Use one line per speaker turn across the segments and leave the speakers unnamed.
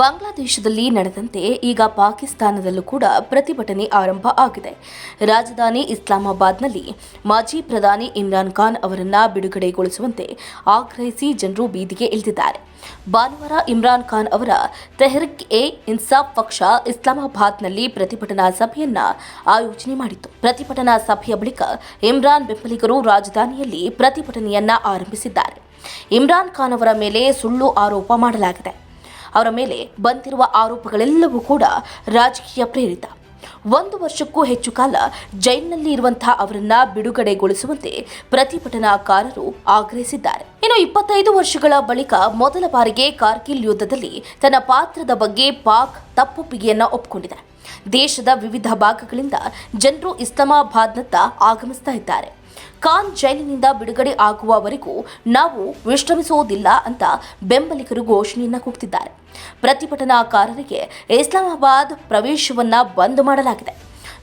ಬಾಂಗ್ಲಾದೇಶದಲ್ಲಿ ನಡೆದಂತೆ ಈಗ ಪಾಕಿಸ್ತಾನದಲ್ಲೂ ಕೂಡ ಪ್ರತಿಭಟನೆ ಆರಂಭ ಆಗಿದೆ. ರಾಜಧಾನಿ ಇಸ್ಲಾಮಾಬಾದ್ನಲ್ಲಿ ಮಾಜಿ ಪ್ರಧಾನಿ ಇಮ್ರಾನ್ ಖಾನ್ ಅವರನ್ನು ಬಿಡುಗಡೆಗೊಳಿಸುವಂತೆ ಆಗ್ರಹಿಸಿ ಜನರು ಬೀದಿಗೆ ಇಳಿದಿದ್ದಾರೆ. ಭಾನುವಾರ ಇಮ್ರಾನ್ ಖಾನ್ ಅವರ ತೆಹರಿಕ್ ಎ ಇನ್ಸಾಫ್ ಪಕ್ಷ ಇಸ್ಲಾಮಾಬಾದ್ನಲ್ಲಿ ಪ್ರತಿಭಟನಾ ಸಭೆಯನ್ನ ಆಯೋಜನೆ ಮಾಡಿತ್ತು. ಪ್ರತಿಭಟನಾ ಸಭೆಯ ಬಳಿಕ ಇಮ್ರಾನ್ ಬೆಂಬಲಿಗರು ರಾಜಧಾನಿಯಲ್ಲಿ ಪ್ರತಿಭಟನೆಯನ್ನ ಆರಂಭಿಸಿದ್ದಾರೆ. ಇಮ್ರಾನ್ ಖಾನ್ ಅವರ ಮೇಲೆ ಸುಳ್ಳು ಆರೋಪ ಮಾಡಲಾಗಿದೆ. ಅವರ ಮೇಲೆ ಬಂದಿರುವ ಆರೋಪಗಳೆಲ್ಲವೂ ಕೂಡ ರಾಜಕೀಯ ಪ್ರೇರಿತ. ಒಂದು ವರ್ಷಕ್ಕೂ ಹೆಚ್ಚು ಕಾಲ ಜೈಲಿನಲ್ಲಿ ಇರುವಂತಹ ಅವರನ್ನ ಬಿಡುಗಡೆಗೊಳಿಸುವಂತೆ ಪ್ರತಿಭಟನಾಕಾರರು ಆಗ್ರಹಿಸಿದ್ದಾರೆ. ಇನ್ನು ಇಪ್ಪತ್ತೈದು ವರ್ಷಗಳ ಬಳಿಕ ಮೊದಲ ಬಾರಿಗೆ ಕಾರ್ಗಿಲ್ ಯುದ್ಧದಲ್ಲಿ ತನ್ನ ಪಾತ್ರದ ಬಗ್ಗೆ ಪಾಕ್ ತಪ್ಪೊಪ್ಪಿಗೆಯನ್ನ ಒಪ್ಪಿಕೊಂಡಿದೆ. ದೇಶದ ವಿವಿಧ ಭಾಗಗಳಿಂದ ಜನರು ಇಸ್ಲಾಮಾಬಾದ್ನತ್ತ ಆಗಮಿಸ್ತಾ ಇದ್ದಾರೆ. ಖಾನ್ ಜೈಲಿನಿಂದ ಬಿಡುಗಡೆ ಆಗುವವರೆಗೂ ನಾವು ವಿಶ್ರಮಿಸುವುದಿಲ್ಲ ಅಂತ ಬೆಂಬಲಿಗರು ಘೋಷಣೆಯನ್ನ ಕೂಗ್ತಿದ್ದಾರೆ. ಪ್ರತಿಭಟನಾಕಾರರಿಗೆ ಇಸ್ಲಾಮಾಬಾದ್ ಪ್ರವೇಶವನ್ನ ಬಂದ್ ಮಾಡಲಾಗಿದೆ.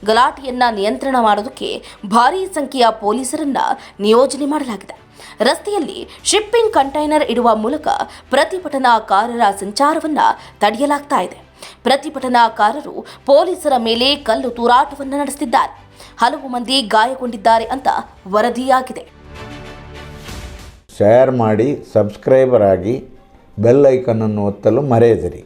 ಗಲಾಟೆಯನ್ನ ನಿಯಂತ್ರಣ ಮಾಡೋದಕ್ಕೆ ಭಾರೀ ಸಂಖ್ಯೆಯ ಪೊಲೀಸರನ್ನ ನಿಯೋಜನೆ ಮಾಡಲಾಗಿದೆ. ರಸ್ತೆಯಲ್ಲಿ ಶಿಪ್ಪಿಂಗ್ ಕಂಟೈನರ್ ಇಡುವ ಮೂಲಕ ಪ್ರತಿಭಟನಾಕಾರರ ಸಂಚಾರವನ್ನ ತಡೆಯಲಾಗ್ತಾ ಇದೆ. ಪ್ರತಿಭಟನಾಕಾರರು ಪೊಲೀಸರ ಮೇಲೆ ಕಲ್ಲು ತೂರಾಟವನ್ನು ನಡೆಸಿದ್ದಾರೆ ಹಲವು ಮಂದಿ ಗಾಯಗೊಂಡಿದ್ದಾರೆ ಅಂತ ವರದಿಯಾಗಿದೆ.
ಶೇರ್ ಮಾಡಿ ಸಬ್ಸ್ಕ್ರೈಬರ್ ಆಗಿ ಬೆಲ್ ಐಕನನ್ನು ಒತ್ತಲು ಮರೆಯದಿರಿ.